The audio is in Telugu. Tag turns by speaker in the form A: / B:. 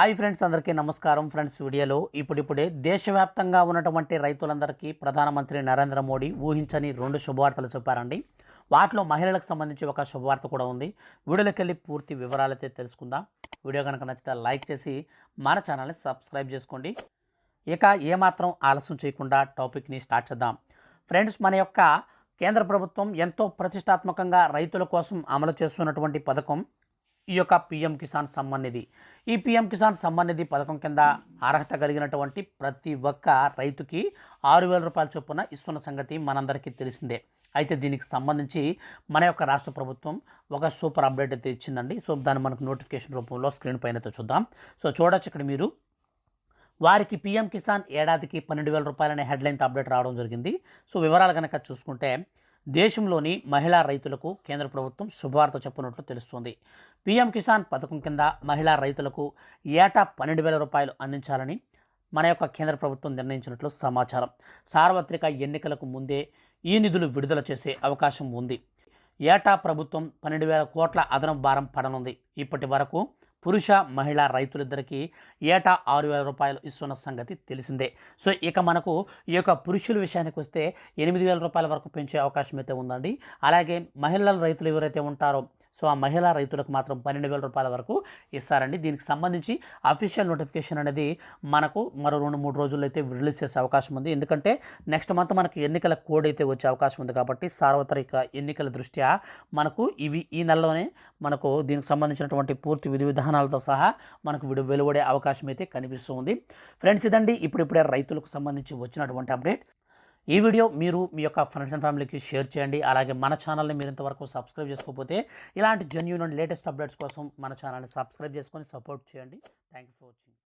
A: హాయ్ ఫ్రెండ్స్ అందరికీ నమస్కారం. ఫ్రెండ్స్ వీడియోలో ఇప్పుడిప్పుడే దేశవ్యాప్తంగా ఉన్నటువంటి రైతులందరికీ ప్రధానమంత్రి నరేంద్ర మోడీ ఊహించని రెండు శుభవార్తలు చెప్పారండి. వాటిలో మహిళలకు సంబంధించి ఒక శుభవార్త కూడా ఉంది. వీడియోలోకి వెళ్ళి పూర్తి వివరాలైతే తెలుసుకుందాం. వీడియో కనుక నచ్చితే లైక్ చేసి మన ఛానల్ని సబ్స్క్రైబ్ చేసుకోండి. ఇక ఏమాత్రం ఆలస్యం చేయకుండా టాపిక్ని స్టార్ట్ చేద్దాం. ఫ్రెండ్స్ మన యొక్క కేంద్ర ప్రభుత్వం ఎంతో ప్రతిష్టాత్మకంగా రైతుల కోసం అమలు చేస్తున్నటువంటి పథకం ఈ యొక్క పిఎం కిసాన్ సమ్మాన్ నిధి. ఈ పిఎం కిసాన్ సమ్మాన్ నిధి పథకం కింద అర్హత కలిగినటువంటి ప్రతి ఒక్క రైతుకి ఆరు వేల రూపాయల చొప్పున ఇస్తున్న సంగతి మనందరికీ తెలిసిందే. అయితే దీనికి సంబంధించి మన యొక్క రాష్ట్ర ప్రభుత్వం ఒక సూపర్ అప్డేట్ అయితే ఇచ్చిందండి. సో దాన్ని మనకు నోటిఫికేషన్ రూపంలో స్క్రీన్ పైన అయితే చూద్దాం. సో చూడొచ్చు ఇక్కడ మీరు. వారికి పీఎం కిసాన్ ఏడాదికి పన్నెండు వేల రూపాయలనే హెడ్లైన్తో అప్డేట్ రావడం జరిగింది. సో వివరాలు కనుక చూసుకుంటే దేశంలోని మహిళా రైతులకు కేంద్ర ప్రభుత్వం శుభవార్త చెప్పినట్లు తెలుస్తోంది. పీఎం కిసాన్ పథకం కింద మహిళా రైతులకు ఏటా పన్నెండు వేల రూపాయలు అందించాలని మన యొక్క కేంద్ర ప్రభుత్వం నిర్ణయించినట్లు సమాచారం. సార్వత్రిక ఎన్నికలకు ముందే ఈ నిధులు విడుదల చేసే అవకాశం ఉంది. ఏటా ప్రభుత్వం పన్నెండు వేల కోట్ల అదనపు భారం పడనుంది. ఇప్పటి వరకు పురుష మహిళా రైతులిద్దరికీ ఏటా ఆరు వేల రూపాయలు ఇస్తున్న సంగతి తెలిసిందే. సో ఇక మనకు ఈ యొక్క పురుషుల విషయానికి వస్తే ఎనిమిది వేల రూపాయల వరకు పెంచే అవకాశం అయితే ఉందండి. అలాగే మహిళల రైతులు ఎవరైతే ఉంటారో సో ఆ మహిళా రైతులకు మాత్రం పన్నెండు వేల రూపాయల వరకు ఇస్తారండి. దీనికి సంబంధించి అఫీషియల్ నోటిఫికేషన్ అనేది మనకు మరో రెండు మూడు రోజుల్లో అయితే రిలీజ్ చేసే అవకాశం ఉంది. ఎందుకంటే నెక్స్ట్ మంత్ మనకి ఎన్నికల కోడ్ అయితే వచ్చే అవకాశం ఉంది కాబట్టి సార్వత్రిక ఎన్నికల దృష్ట్యా మనకు ఇవి ఈ నెలలోనే మనకు దీనికి సంబంధించినటువంటి పూర్తి విధి విధానాలతో సహా మనకు విడు వెలువడే అవకాశం అయితే కనిపిస్తుంది ఫ్రెండ్స్ ఇదండి. ఇప్పుడిప్పుడే రైతులకు సంబంధించి వచ్చినటువంటి అప్డేట్ ఈ వీడియో మీరు మీ యొక్క ఫ్రెండ్స్ అండ్ ఫ్యామిలీకి షేర్ చేయండి. అలాగే మన ఛానల్ని మీరు ఇంతవరకు సబ్స్క్రైబ్ చేసుకోకపోతే ఇలాంటి జెన్యున్ అండ్ లేటెస్ట్ అప్డేట్స్ కోసం మన ఛానల్ని సబ్స్క్రైబ్ చేసుకొని సపోర్ట్ చేయండి. Thank you for watching